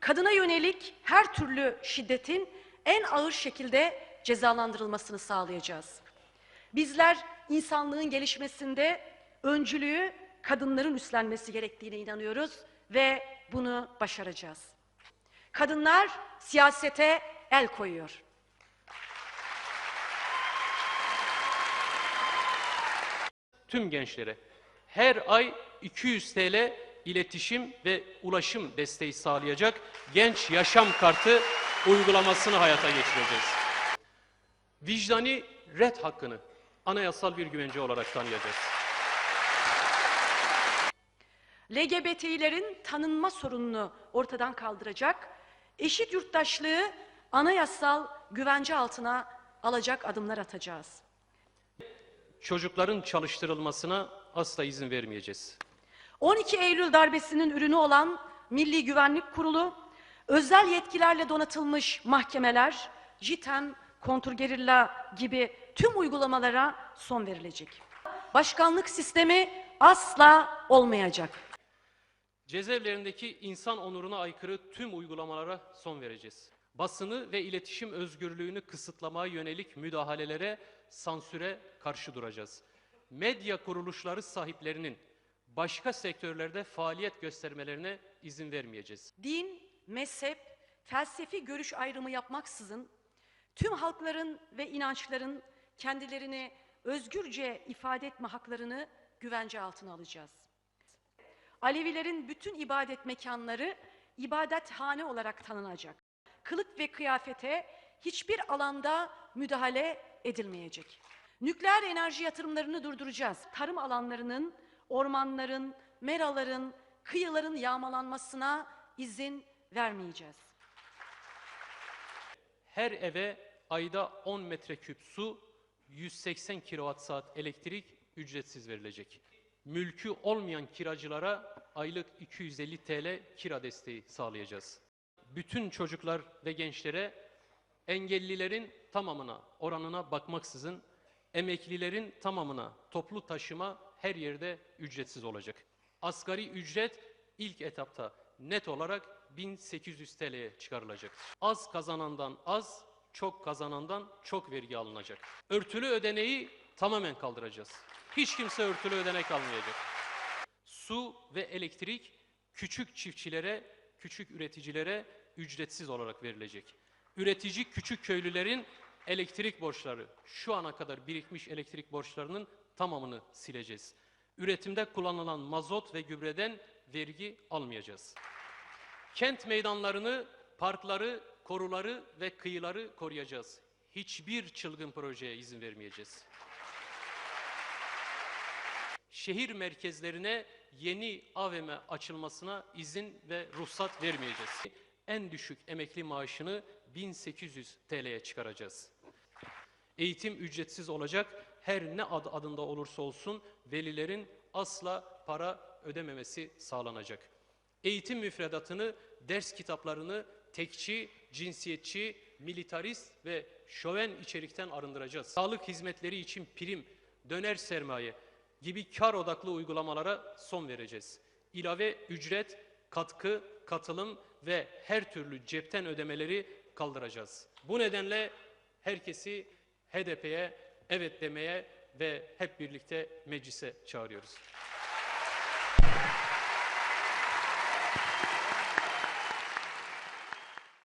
kadına yönelik her türlü şiddetin en ağır şekilde cezalandırılmasını sağlayacağız. Bizler insanlığın gelişmesinde öncülüğü kadınların üstlenmesi gerektiğine inanıyoruz ve bunu başaracağız. Kadınlar siyasete el koyuyor. tüm gençlere her ay 200 TL iletişim ve ulaşım desteği sağlayacak Genç Yaşam Kartı uygulamasını hayata geçireceğiz. Vicdani red hakkını anayasal bir güvence olarak tanıyacağız. LGBT'lerin tanınma sorununu ortadan kaldıracak, eşit yurttaşlığı anayasal güvence altına alacak adımlar atacağız. Çocukların çalıştırılmasına asla izin vermeyeceğiz. 12 Eylül darbesinin ürünü olan Milli Güvenlik Kurulu, özel yetkilerle donatılmış mahkemeler, JITEM, kontrgerilla gibi tüm uygulamalara son verilecek. Başkanlık sistemi asla olmayacak. Cezaevlerindeki insan onuruna aykırı tüm uygulamalara son vereceğiz. Basını ve iletişim özgürlüğünü kısıtlamaya yönelik müdahalelere, sansüre karşı duracağız. Medya kuruluşları sahiplerinin başka sektörlerde faaliyet göstermelerine izin vermeyeceğiz. Din, mezhep, felsefi görüş ayrımı yapmaksızın tüm halkların ve inançların kendilerini özgürce ifade etme haklarını güvence altına alacağız. Alevilerin bütün ibadet mekanları ibadethane olarak tanınacak. Kılık ve kıyafete hiçbir alanda müdahale edilmeyecek. Nükleer enerji yatırımlarını durduracağız. Tarım alanlarının, ormanların, meraların, kıyıların yağmalanmasına izin vermeyeceğiz. Her eve ayda 10 metreküp su, 180 kilowatt saat elektrik ücretsiz verilecek. Mülkü olmayan kiracılara aylık 250 TL kira desteği sağlayacağız. Bütün çocuklar ve gençlere engellilerin tamamına, oranına bakmaksızın emeklilerin tamamına toplu taşıma her yerde ücretsiz olacak. Asgari ücret ilk etapta net olarak 1800 TL'ye çıkarılacaktır. Az kazanandan az, çok kazanandan çok vergi alınacak. Örtülü ödeneği tamamen kaldıracağız. Hiç kimse örtülü ödenek almayacak. Su ve elektrik küçük çiftçilere, küçük üreticilere ücretsiz olarak verilecek. Üretici küçük köylülerin elektrik borçları, şu ana kadar birikmiş elektrik borçlarının tamamını sileceğiz. Üretimde kullanılan mazot ve gübreden vergi almayacağız. Kent meydanlarını, parkları, koruları ve kıyıları koruyacağız. Hiçbir çılgın projeye izin vermeyeceğiz. Şehir merkezlerine yeni AVM açılmasına izin ve ruhsat vermeyeceğiz. En düşük emekli maaşını 1800 TL'ye çıkaracağız. Eğitim ücretsiz olacak. Her ne adı adında olursa olsun velilerin asla para ödememesi sağlanacak. Eğitim müfredatını, ders kitaplarını tekçi, cinsiyetçi, militarist ve şöven içerikten arındıracağız. Sağlık hizmetleri için prim, döner sermaye gibi kar odaklı uygulamalara son vereceğiz. İlave ücret, katkı, katılım ve her türlü cepten ödemeleri kaldıracağız. Bu nedenle herkesi HDP'ye evet demeye ve hep birlikte meclise çağırıyoruz.